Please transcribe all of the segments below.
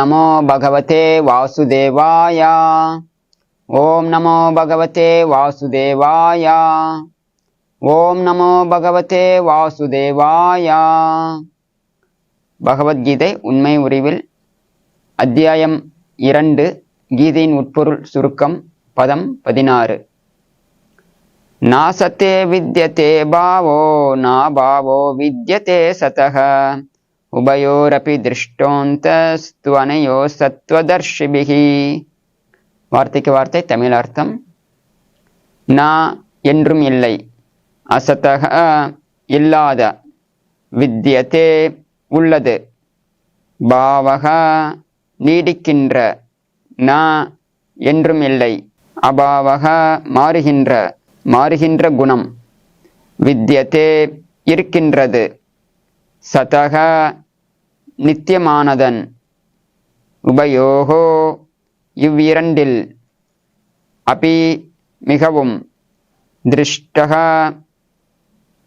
நமோ பகவதே வாசுதேவாயா ஓம் நமோ பகவதே வாசுதேவாயா ஓம் நமோ பகவதே வாசுதேவாய பகவத்கீதை உண்மை உரிவில் அத்தியாயம் இரண்டு கீதையின் உட்பொருள் சுருக்கம் பதம் பதினாறு. நாசத்தே வித்யதே பாவோ நா பாவோ வித்யதே சதः உபயோரபி திருஷ்டோந்தஸ்துவனையோ சத்வதர்ஷிபிகி வார்த்தைக்கு வார்த்தை தமிழ் அர்த்தம் நான் என்றும் இல்லை அசதக இல்லாத வித்யதே உள்ளது பாவக நீடிக்கின்ற நா என்றும் இல்லை அபாவக மாறுகின்ற மாறுகின்ற குணம் வித்தியதே இருக்கின்றது சதக நித்தியமானதன் உபயோகோ இவ்விரண்டில் அபி மிகவும் திருஷ்டக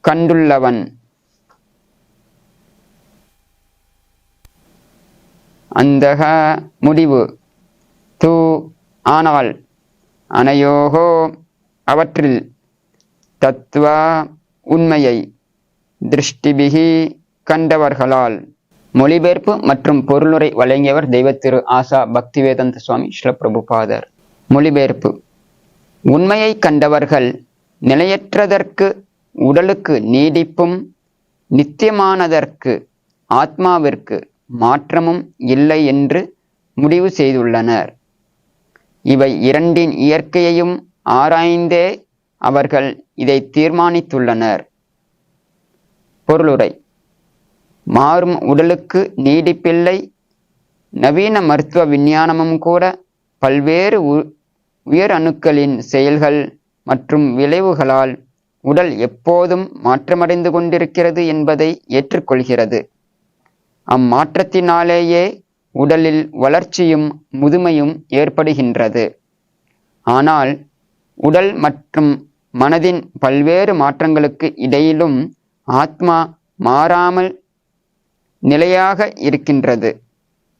கண்டுள்ளவன். அந்தக முடிவு. தூ ஆனால் அனையோகோ அவற்றில் தத்துவ உண்மையை திருஷ்டிபிகி கண்டவர்களால். மொழிபெயர்ப்பு மற்றும் பொருளுரை வழங்கியவர் தெய்வத்திரு ஆசா பக்திவேதந்த சுவாமி ஸ்ரீலபிரபுபாதர் மொழிபெயர்ப்பு. உண்மையை கண்டவர்கள் நிலையற்றதற்கு உடலுக்கு நீடிப்பும் நித்தியமானதற்கு ஆத்மாவிற்கு மாற்றமும் இல்லை என்று முடிவு செய்துள்ளனர். இவை இரண்டின் இயற்கையையும் ஆராய்ந்தே அவர்கள் இதை தீர்மானித்துள்ளனர். பொருளுரை. மாறும் உடலுக்கு நீடிப்பில்லை. நவீன மருத்துவ விஞ்ஞானமும் கூட பல்வேறு உயர் அணுக்களின் செயல்கள் மற்றும் விளைவுகளால் உடல் எப்போதும் மாற்றமடைந்து கொண்டிருக்கிறது என்பதை ஏற்றுக்கொள்கிறது. அம்மாற்றத்தினாலேயே உடலில் வளர்ச்சியும் முதுமையும் ஏற்படுகின்றது. ஆனால் உடல் மற்றும் மனதின் பல்வேறு மாற்றங்களுக்கு இடையிலும் ஆத்மா மாறாமல் நிலையாக இருக்கின்றது.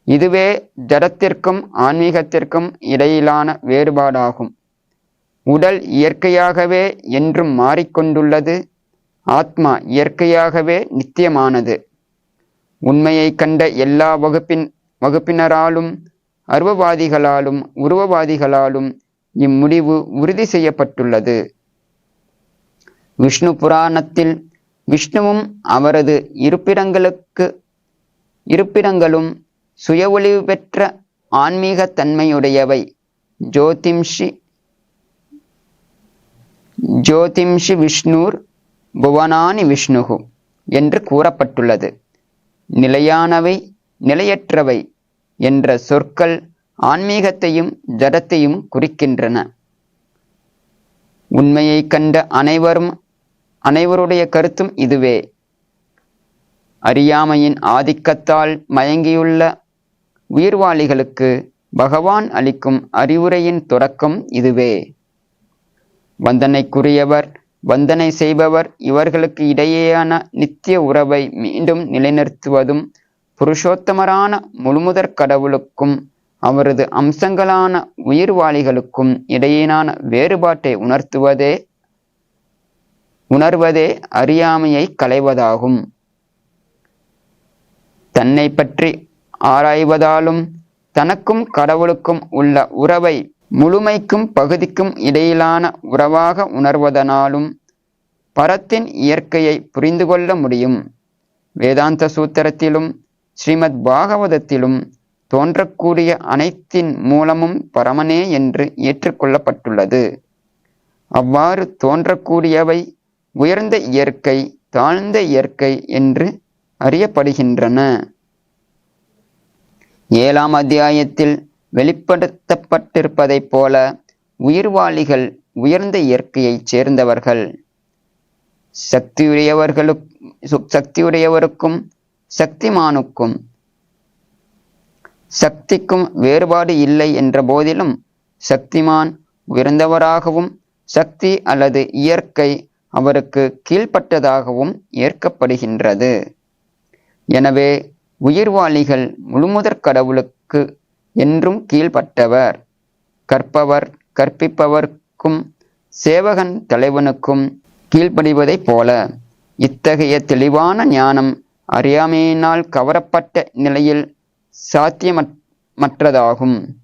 இதுவே ஜடத்திற்கும் ஆன்மீகத்திற்கும் இடையிலான வேறுபாடாகும். உடல் இயற்கையாகவே என்றும் மாறிக்கொண்டுள்ளது. ஆத்மா இயற்கையாகவே நித்தியமானது. உண்மையை கண்ட எல்லா வகுப்பின் வகுப்பினராலும் அருவவாதிகளாலும் உருவவாதிகளாலும் இம்முடிவு உறுதி செய்யப்பட்டுள்ளது. விஷ்ணு புராணத்தில் விஷ்ணுவும் அவரது இருப்பிடங்களுக்கு இருப்பிடங்களும் சுய ஒளிவு பெற்ற ஆன்மீக தன்மையுடையவை ஜோதிம்ஷி ஜோதிம்ஷி விஷ்ணுர் புவனானி விஷ்ணுகு என்று கூறப்பட்டுள்ளது. நிலையானவை நிலையற்றவை என்ற சொற்கள் ஆன்மீகத்தையும் ஜடத்தையும் குறிக்கின்றன. உண்மையை கண்ட அனைவரும் அனைவருடைய கருத்தும் இதுவே. அறியாமையின் ஆதிக்கத்தால் மயங்கியுள்ள உயிர்வாளிகளுக்கு பகவான் அளிக்கும் அறிவுரையின் தொடக்கம் இதுவே. வந்தனைக்குரியவர் வந்தனை செய்பவர் இவர்களுக்கு இடையேயான நித்திய உறவை மீண்டும் நிலைநிறுத்துவதும் புருஷோத்தமரான முழுமுதற் கடவுளுக்கும் அவரது அம்சங்களான உயிர்வாளிகளுக்கும் இடையிலான வேறுபாட்டை உணர்த்துவதே உணர்வதே அறியாமையை களைவதாகும். தன்னை பற்றி ஆராய்வதாலும் தனக்கும் கடவுளுக்கும் உள்ள உறவை முழுமைக்கும் பகுதிக்கும் இடையிலான உறவாக உணர்வதனாலும் பரத்தின் இயற்கையை புரிந்து கொள்ள முடியும். வேதாந்த சூத்திரத்திலும் ஸ்ரீமத் பாகவதத்திலும் தோன்றக்கூடிய அனைத்தின் மூலமும் பரமனே என்று ஏற்றுக்கொள்ளப்பட்டுள்ளது. அவ்வாறு தோன்றக்கூடியவை உயர்ந்த இயற்கை தாழ்ந்த இயற்கை என்று அறியப்படுகின்றன. ஏழாம் அத்தியாயத்தில் வெளிப்படுத்தப்பட்டிருப்பதைப் போல உயிர்வாளிகள் உயர்ந்த இயற்கையைச் சேர்ந்தவர்கள். சக்தியுடையவர்களுக்கு சக்தியுடையவருக்கும் சக்திமானுக்கும் சக்திக்கும் வேறுபாடு இல்லை என்ற போதிலும் சக்திமான் உயர்ந்தவராகவும் சக்தி அல்லது இயற்கை அவருக்கு கீழ்ப்பட்டதாகவும் ஏற்கப்படுகின்றது. எனவே உயிர்வாளிகள் முழுமுதற் கடவுளுக்கு என்றும் கீழ்ப்பட்டவர். கற்பவர் கற்பிப்பவர்க்கும் சேவகன் தலைவனுக்கும் கீழ்ப்படிவதைப் போல இத்தகைய தெளிவான ஞானம் அறியாமையினால் கவரப்பட்ட நிலையில் சாத்தியமற்றதாகும்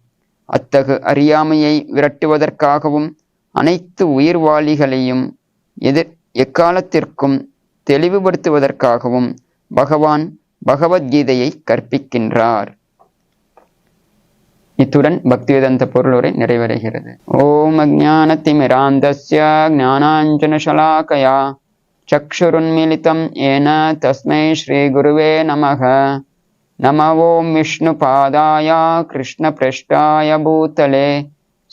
அத்தகு அறியாமையை விரட்டுவதற்காகவும் அனைத்து உயிர்வாளிகளையும் எதிர் எக்காலத்திற்கும் தெளிவுபடுத்துவதற்காகவும் பகவான் பகவத்கீதையை கற்பிக்கின்றார். இத்துடன் பக்திவேதாந்த பொருளுரை நிறைவடைகிறது. ஓம் அஜானதிமிராந்தஸ்ய ஞானாஞ்சனசலாக்கயா சக்ஷுருன்மிலிதம் ஏன தஸ்மை ஸ்ரீகுருவே நமக. நம ஓம் விஷ்ணுபாதாய கிருஷ்ணபிருஷ்டாய பூத்தலே.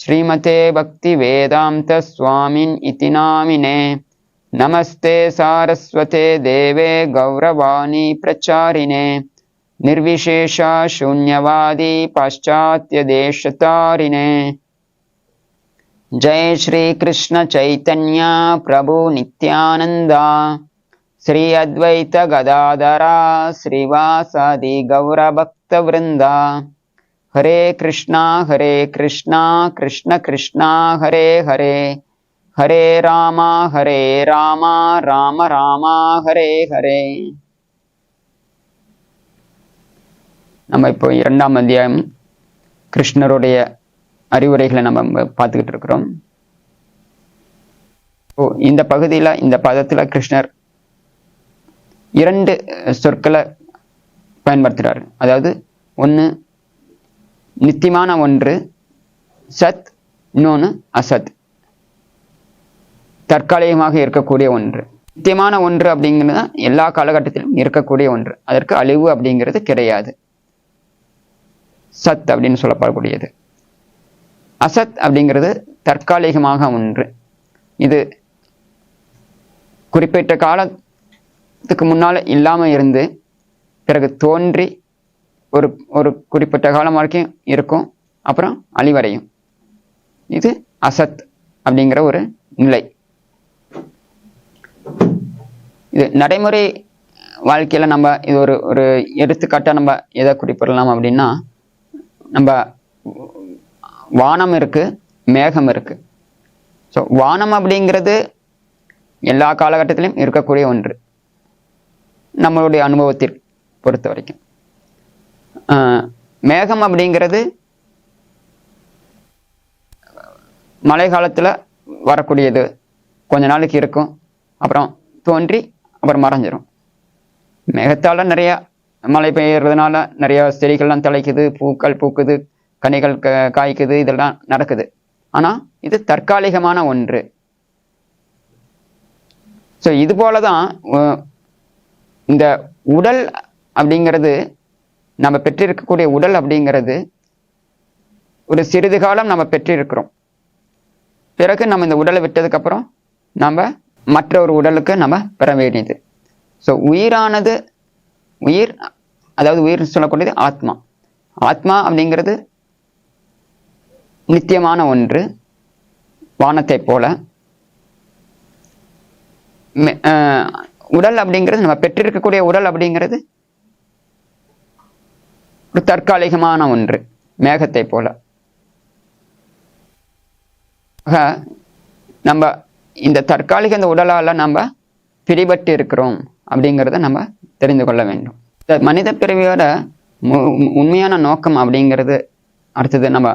ஸ்ரீமதே பக்திவேதாந்த சுவாமின் இதி நாமினே. नमस्ते सारस्वते देवे गौरवाणी प्रचारिणे। निर्विशेषा शून्यवादी पाश्चात्यदेशतारिणे। जय श्री कृष्ण चैतन्य प्रभु नित्यानन्दा। श्री अद्वैत गदाधरा श्रीवासादि गौरभक्तवृन्दा। हरे कृष्णा हरे कृष्णा कृष्ण कृष्णा हरे हरे ஹரே ராமா ஹரே ராமா ராம ராமா ஹரே ஹரே. நம்ம இப்போ இரண்டாம் அத்தியாயம் கிருஷ்ணருடைய அறிவுரைகளை நம்ம பார்த்துக்கிட்டு இருக்கிறோம். ஓ இந்த பகுதியில் இந்த பதத்தில் கிருஷ்ணர் இரண்டு சொற்களை பயன்படுத்துகிறார் அதாவது ஒன்று நித்தியமான ஒன்று சத் இன்னொன்று அசத். தற்காலிகமாக இருக்கக்கூடிய ஒன்று. நித்தியமான ஒன்று அப்படிங்கிறது எல்லா காலகட்டத்திலும் இருக்கக்கூடிய ஒன்று. அதற்கு அழிவு அப்படிங்கிறது கிடையாது. சத் அப்படின்னு சொல்லப்படக்கூடியது. அசத் அப்படிங்கிறது தற்காலிகமாக ஒன்று. இது குறிப்பிட்ட காலத்துக்கு முன்னால் இல்லாமல் இருந்து பிறகு தோன்றி ஒரு ஒரு குறிப்பிட்ட காலம் வரைக்கும் இருக்கும். அப்புறம் அழிவடையும். இது அசத் அப்படிங்கிற ஒரு நிலை. இது நடைமுறை வாழ்க்கையில் நம்ம இது ஒரு ஒரு எடுத்துக்காட்டாக நம்ம எதை குறிப்பிடலாம் அப்படின்னா நம்ம வானம் இருக்குது மேகம் இருக்குது ஸோ வானம் அப்படிங்கிறது எல்லா காலகட்டத்திலையும் இருக்கக்கூடிய ஒன்று. நம்மளுடைய அனுபவத்தை பொறுத்த வரைக்கும். மேகம் அப்படிங்கிறது மழை காலத்தில் வரக்கூடியது. கொஞ்ச நாளைக்கு இருக்கும். அப்புறம் தோன்றி அப்புறம் மறைஞ்சிரும். மேகத்தால் நிறையா மழை பெய்யறதுனால நிறையா செடிகள்லாம் தலைக்குது பூக்கள் பூக்குது கனிகள் க காய்க்குது இதெல்லாம் நடக்குது. ஆனால் இது தற்காலிகமான ஒன்று. ஸோ இது போல தான் இந்த உடல் அப்படிங்கிறது நம்ம பெற்றிருக்கக்கூடிய உடல் அப்படிங்கிறது ஒரு சிறிது காலம் நம்ம பெற்றிருக்கிறோம். பிறகு நம்ம இந்த உடலை விட்டதுக்கப்புறம் நம்ம மற்ற ஒரு உடலுக்கு நம்ம பெற வேண்டியது. ஸோ உயிரானது உயிர் அதாவது உயிர் சொல்லக்கூடியது ஆத்மா. ஆத்மா அப்படிங்கிறது நித்தியமான ஒன்று வானத்தை போல. உடல் அப்படிங்கிறது நம்ம பெற்றிருக்கக்கூடிய உடல் அப்படிங்கிறது ஒரு தற்காலிகமான ஒன்று மேகத்தை போல. நம்ம இந்த தற்காலிக இந்த உடலால் நம்ம பிடிபட்டு இருக்கிறோம் அப்படிங்கிறத நம்ம தெரிந்து கொள்ள வேண்டும். இந்த மனித பிறவியோட உண்மையான நோக்கம் அப்படிங்கிறது அடுத்தது நம்ம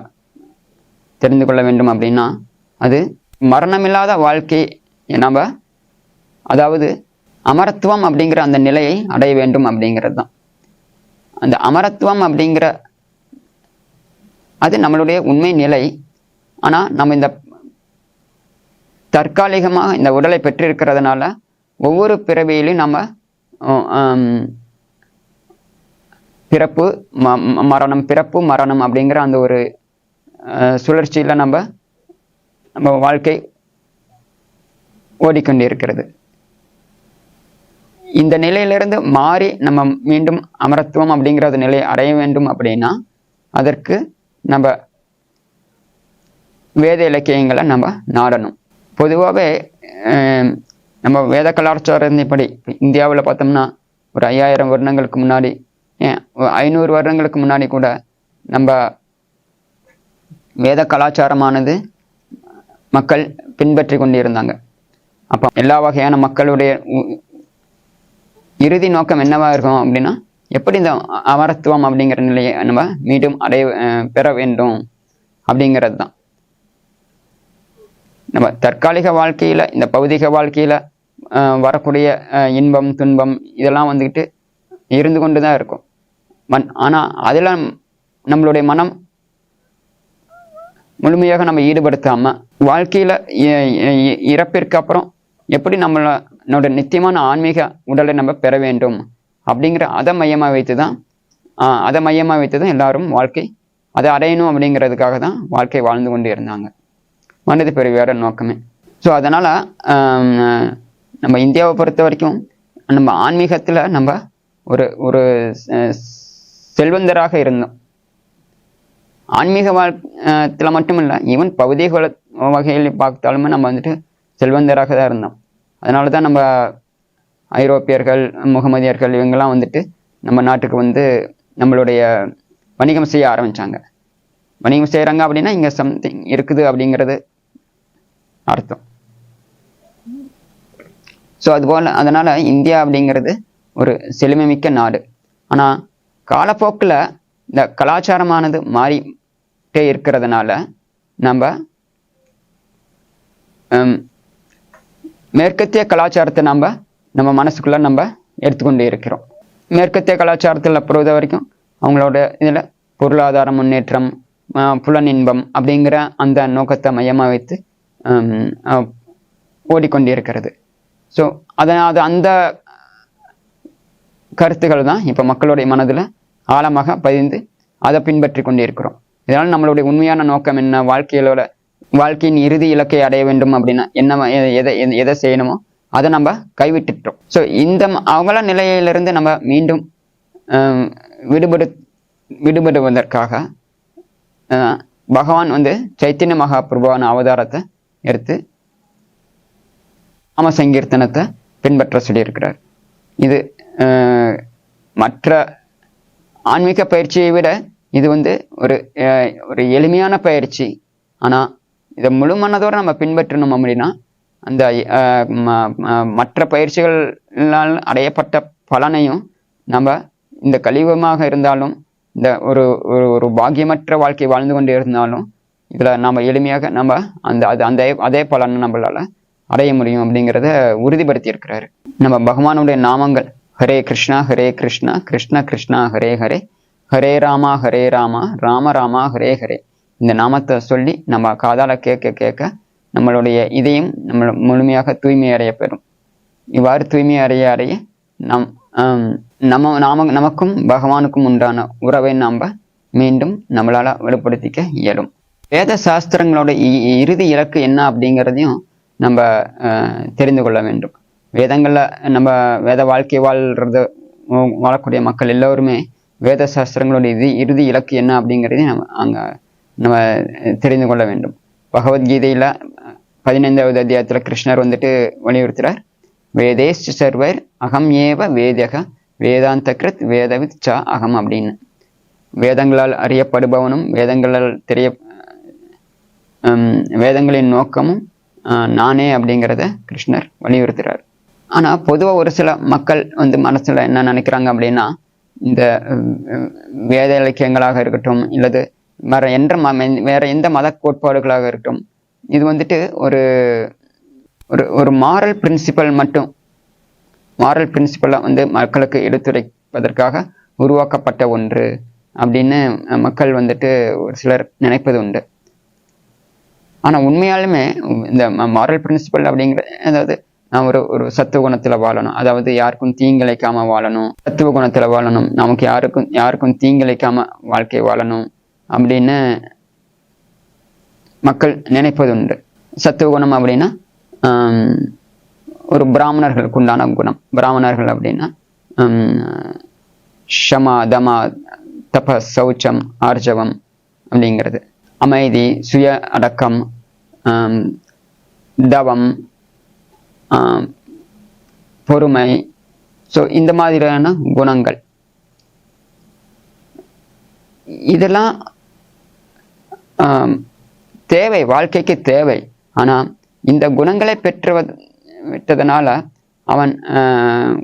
தெரிந்து கொள்ள வேண்டும் அப்படின்னா அது மரணமில்லாத வாழ்க்கை நம்ம அதாவது அமரத்துவம் அப்படிங்கிற அந்த நிலையை அடைய வேண்டும் அப்படிங்கிறது தான். அந்த அமரத்துவம் அப்படிங்கிற அது நம்மளுடைய உண்மை நிலை. ஆனால் நம்ம இந்த தற்காலிகமாக இந்த உடலை பெற்றிருக்கிறதுனால ஒவ்வொரு பிறவியிலையும் நம்ம பிறப்பு மரணம் பிறப்பு மரணம் அப்படிங்கிற அந்த ஒரு சுழற்சியில் நம்ம நம்ம வாழ்க்கை ஓடிக்கொண்டு இருக்கிறது இந்த நிலையிலிருந்து மாறி நம்ம மீண்டும் அமரத்துவம் அப்படிங்கிற நிலையை அடைய வேண்டும் அப்படின்னா அதற்கு நம்ம வேத இலக்கியங்களை நம்ம நாடணும். பொதுவாகவே நம்ம வேத கலாச்சாரத்தின்படி இந்தியாவில் பார்த்தோம்னா ஒரு ஐயாயிரம் வருடங்களுக்கு முன்னாடி ஏன் ஐநூறு வருடங்களுக்கு முன்னாடி கூட நம்ம வேத கலாச்சாரமானது மக்கள் பின்பற்றி கொண்டிருந்தாங்க. அப்போ எல்லா வகையான மக்களுடைய உ- இறுதி நோக்கம் என்னவாக இருக்கும் அப்படின்னா எப்படி இந்த அமரத்துவம் அப்படிங்கிற நிலையை நம்ம மீண்டும் அடைய பெற வேண்டும் அப்படிங்கிறது தான் நம்ம தற்காலிக வாழ்க்கையில் இந்த பௌதிக வாழ்க்கையில் வரக்கூடிய இன்பம் துன்பம் இதெல்லாம் வந்துக்கிட்டு இருந்து கொண்டு தான் இருக்கும். மன் ஆனால் அதில் நம்மளுடைய மனம் முழுமையாக நம்ம ஈடுபடுத்தாமல் வாழ்க்கையில் இ- இ- இறப்பிற்கு அப்புறம் எப்படி நம்மளோட நித்தியமான ஆன்மீக உடலை நம்ம பெற வேண்டும் அப்படிங்கிற அதை மையமாக வைத்து தான் அதை மையமாக வைத்து தான் எல்லாரும் வாழ்க்கை அதை அடையணும் அப்படிங்கிறதுக்காக தான் வாழ்க்கை வாழ்ந்து கொண்டு இருந்தாங்க. மனித பிறவியோட நோக்கமே. ஸோ அதனால் நம்ம இந்தியாவை பொறுத்த வரைக்கும் நம்ம ஆன்மீகத்தில் நம்ம ஒரு ஒரு செல்வந்தராக இருந்தோம். ஆன்மீக வாழ்த்துல மட்டும் இல்லை ஈவன் பௌதீக வகையில் பார்த்தாலுமே நம்ம வந்துட்டு செல்வந்தராக தான் இருந்தோம். அதனால தான் நம்ம ஐரோப்பியர்கள் முகமதியர்கள் இவங்கெல்லாம் வந்துட்டு நம்ம நாட்டுக்கு வந்து நம்மளுடைய வணிகம் செய்ய ஆரம்பித்தாங்க வணிகம் செய்கிறாங்க அப்படின்னா இங்கே சம்திங் இருக்குது அப்படிங்கிறது அர்த்தம். ஸோ அதுபோல் அதனால இந்தியா அப்படிங்கிறது ஒரு செழுமைமிக்க நாடு. ஆனால் காலப்போக்கில் இந்த கலாச்சாரமானது மாறிட்டே இருக்கிறதுனால நம்ம ஹம், மேற்கத்திய கலாச்சாரத்தை நம்ம நம்ம மனசுக்குள்ள நம்ம எடுத்துக்கொண்டே இருக்கிறோம். மேற்கத்திய கலாச்சாரத்தில் பொறுத்த வரைக்கும் அவங்களோட இதில் பொருளாதார முன்னேற்றம் ஆஹ், புலனின்பம் அப்படிங்கிற அந்த நோக்கத்தை மையமாக வைத்து Um, uh, ஓடிக்கொண்டிருக்கிறது. ஸோ அதை அது அந்த கருத்துக்கள் தான் இப்போ மக்களுடைய மனதில் ஆழமாக பதிந்து அதை பின்பற்றி கொண்டிருக்கிறோம். இதனால் நம்மளுடைய உண்மையான நோக்கம் என்ன? வாழ்க்கையிலோட வாழ்க்கையின் இறுதி இலக்கை அடைய வேண்டும் அப்படின்னா என்ன எதை எதை- எதை செய்யணுமோ அதை நம்ம கைவிட்டுட்டோம். ஸோ இந்த ம- அவங்கள நிலையிலிருந்து நம்ம மீண்டும் um, விடுபடு விடுபடுவதற்காக ஆஹ், பகவான் வந்து சைத்தன்ய மகாபிரபுவான அவதாரத்தை எடுத்து நாம சங்கீர்த்தனத்தை பின்பற்ற சொல்லியிருக்கிறார். இது மற்ற ஆன்மீக பயிற்சியை விட இது வந்து ஒரு ஒரு எளிமையான பயிற்சி. ஆனால் இதை முழு மனதோடு நம்ம பின்பற்றணும் அப்படின்னா அந்த ம- மற்ற பயிற்சிகளால் அடையப்பட்ட பலனையும் நம்ம இந்த கழிவமாக இருந்தாலும் இந்த ஒரு ஒரு ஒரு பாக்கியமற்ற வாழ்க்கை வாழ்ந்து கொண்டு இருந்தாலும் இதில் நம்ம எளிமையாக நம்ம அந்த அது அந்த அதே பலனை நம்மளால அடைய முடியும் அப்படிங்கிறத உறுதிப்படுத்தி இருக்கிறாரு நம்ம பகவானுடைய நாமங்கள் ஹரே கிருஷ்ணா ஹரே கிருஷ்ணா கிருஷ்ண கிருஷ்ணா ஹரே ஹரே ஹரே ராமா ஹரே ராமா ராம ராமா ஹரே ஹரே. இந்த நாமத்தை சொல்லி நம்ம காதால கேட்க கேட்க நம்மளுடைய இதையும் நம்ம முழுமையாக தூய்மை அடைய பெறும். இவ்வாறு தூய்மை அடைய அடைய நம் நம்ம நாம நமக்கும் பகவானுக்கும் உண்டான உறவை நாம் மீண்டும் நம்மளால வெளிப்படுத்திக்க இயலும். வேத சாஸ்திரங்களோட இ- இறுதி இலக்கு என்ன அப்படிங்கிறதையும் நம்ம தெரிந்து கொள்ள வேண்டும். வேதங்களில் நம்ம வேத வாழ்க்கை வாழ்றது வாழக்கூடிய மக்கள் எல்லோருமே வேத சாஸ்திரங்களோட இது இறுதி இலக்கு என்ன அப்படிங்கிறதையும் நம்ம அங்கே நம்ம தெரிந்து கொள்ள வேண்டும். பகவத்கீதையில் பதினைந்தாவது அத்தியாயத்தில் கிருஷ்ணர் வந்துட்டு வலியுறுத்துறார் வேதேஷ் சர்வர் அகம் ஏவ வேதக வேதாந்த கிருத் வேதவித் ச அகம் அப்படின்னு. வேதங்களால் அறியப்படுபவனும் வேதங்களால் தெரிய வேதங்களின் நோக்கமும் நானே அப்படிங்கிறத கிருஷ்ணர் வலியுறுத்துறார். ஆனால் பொதுவாக ஒரு சில மக்கள் வந்து மனசில் என்ன நினைக்கிறாங்க அப்படின்னா இந்த வேத இலக்கியங்களாக இருக்கட்டும் இல்லது வேற என்ற ம- வேற எந்த மத கோட்பாடுகளாக இருக்கட்டும் இது வந்துட்டு ஒரு ஒரு ஒரு மாரல் பிரின்சிபல் மட்டும் மாரல் பிரின்சிபலை வந்து மக்களுக்கு எடுத்துரைப்பதற்காக உருவாக்கப்பட்ட ஒன்று அப்படின்னு மக்கள் வந்துட்டு ஒரு சிலர் நினைப்பது உண்டு. ஆனால் உண்மையாலுமே இந்த மாரல் பிரின்சிபல் அப்படிங்கிற அதாவது நான் ஒரு ஒரு சத்துவ குணத்தில் வாழணும். அதாவது யாருக்கும் தீங்கிழைக்காம வாழணும். சத்துவ குணத்தில் வாழணும். நமக்கு யாருக்கும் யாருக்கும் தீங்கிழைக்காம வாழ்க்கை வாழணும் அப்படின்னு மக்கள் நினைப்பது உண்டு சத்துவ குணம் அப்படின்னா ஒரு பிராமணர்களுக்கு உண்டான குணம். பிராமணர்கள் அப்படின்னா ஷமா தமா தப சௌச்சம் ஆர்ஜவம் அப்படிங்கிறது. அமைதி சுய அடக்கம் தவம் பொறுமை. ஸோ இந்த மாதிரியான குணங்கள். இதெல்லாம் தேவை வாழ்க்கைக்கு தேவை. ஆனால் இந்த குணங்களை பெற்று விட்டதனால அவன்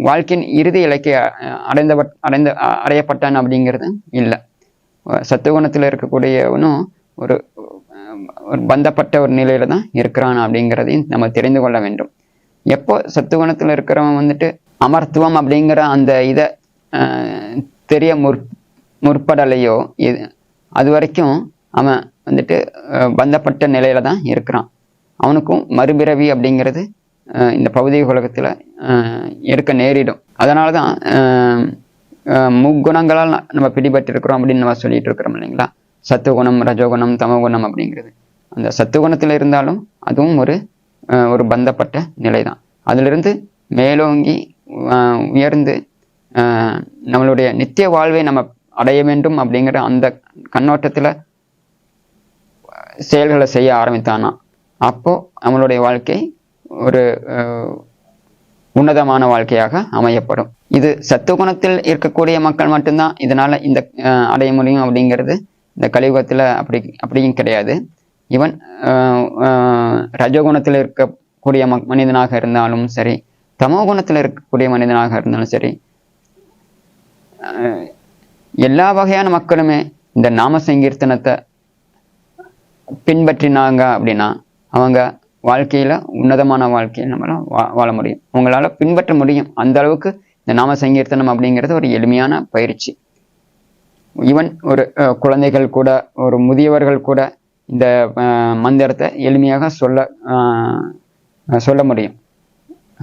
வாழ்க்கையின் இறுதி இலக்கை அடைந்தவ அடைந்த அடைந்த அடையப்பட்டான் அப்படிங்கிறது இல்லை. சத்துவகுணத்தில் இருக்கக்கூடியவனும் ஒரு ஒரு பந்தப்பட்ட ஒரு நிலையில தான் இருக்கிறான் அப்படிங்கிறதையும் நம்ம தெரிந்து கொள்ள வேண்டும். எப்போ சத்துவனத்தில் இருக்கிறவன் வந்துட்டு அமர்த்துவம் அப்படிங்கிற அந்த இதை தெரிய முற் முற்படலையோ இது அது வரைக்கும் அவன் வந்துட்டு பந்தப்பட்ட நிலையில தான் இருக்கிறான். அவனுக்கும் மறுபிறவி அப்படிங்கிறது இந்த பௌதிக உலகத்தில் எடுக்க நேரிடும். அதனால தான் முக்குணங்களால் நம்ம பிடிபட்டு இருக்கிறோம் அப்படின்னு நம்ம சொல்லிட்டு இருக்கிறோம் இல்லைங்களா? சத்துவகுணம் ரஜோகுணம் தமகுணம் அப்படிங்கிறது. அந்த சத்துவகுணத்துல இருந்தாலும் அதுவும் ஒரு ஒரு பந்தப்பட்ட நிலை தான் அதிலிருந்து மேலோங்கி அஹ், உயர்ந்து நம்மளுடைய நித்திய வாழ்வை நம்ம அடைய வேண்டும் அப்படிங்கிற அந்த கண்ணோட்டத்தில் செயல்களை செய்ய ஆரம்பித்தானா? அப்போது நம்மளுடைய வாழ்க்கை ஒரு உன்னதமான வாழ்க்கையாக அமையப்படும். இது சத்துவகுணத்தில் இருக்கக்கூடிய மக்கள் மட்டும்தான். இதனால் இந்த அடைய முடியும் அப்படிங்கிறது இந்த கலியுகத்தில் அப்படி அப்படியும் கிடையாது. இவன் ரஜகுணத்தில் இருக்கக்கூடிய மக்- மனிதனாக இருந்தாலும் சரி தமோ குணத்தில் இருக்கக்கூடிய மனிதனாக இருந்தாலும் சரி எல்லா வகையான மக்களுமே இந்த நாம சங்கீர்த்தனத்தை பின்பற்றினாங்க அப்படின்னா அவங்க வாழ்க்கையில் உன்னதமான வாழ்க்கையை நம்மளால் வா- வாழ முடியும். உங்களால் பின்பற்ற முடியும். அந்த அளவுக்கு இந்த நாம சங்கீர்த்தனம் அப்படிங்கிறது ஒரு எளிமையான பயிற்சி. ஈவன் ஒரு குழந்தைகள் கூட ஒரு முதியவர்கள் கூட இந்த மந்திரத்தை எளிமையாக சொல்ல சொல்ல முடியும்.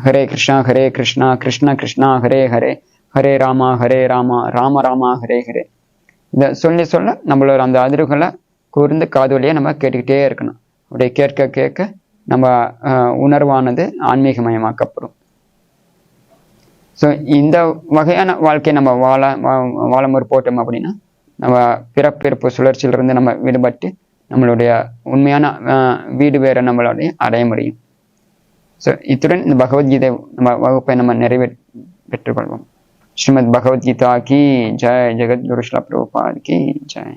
ஹரே கிருஷ்ணா ஹரே கிருஷ்ணா கிருஷ்ண கிருஷ்ணா ஹரே ஹரே ஹரே ராமா ஹரே ராமா ராம ராமா ஹரே ஹரே. இதை சொல்லி சொல்ல நம்மளோட அந்த அதிர்வுகளை கூர்ந்து காது வழியா நம்ம கேட்டுக்கிட்டே இருக்கணும். அப்படியே கேட்க கேட்க நம்ம உணர்வானது ஆன்மீகமயமாக்கப்படும். ஸோ இந்த வகையான வாழ்க்கையை நம்ம வாழ வா- வாழ முற்போட்டோம் அப்படின்னா நம்ம பிறப்பிறப்பு சுழற்சியிலிருந்து நம்ம விடுபட்டு நம்மளுடைய உண்மையான வீடு வேற நம்மளுடைய அடைய முடியும். ஸோ இத்துடன் இந்த பகவத்கீதை நம்ம வகுப்பை நம்ம நிறைவே பெற்றுக்கொள்வோம். ஸ்ரீமத் பகவத்கீதா கி ஜெய் ஜெகத்குரு குருஷ்லா பிரபுபாத் கி ஜெய்.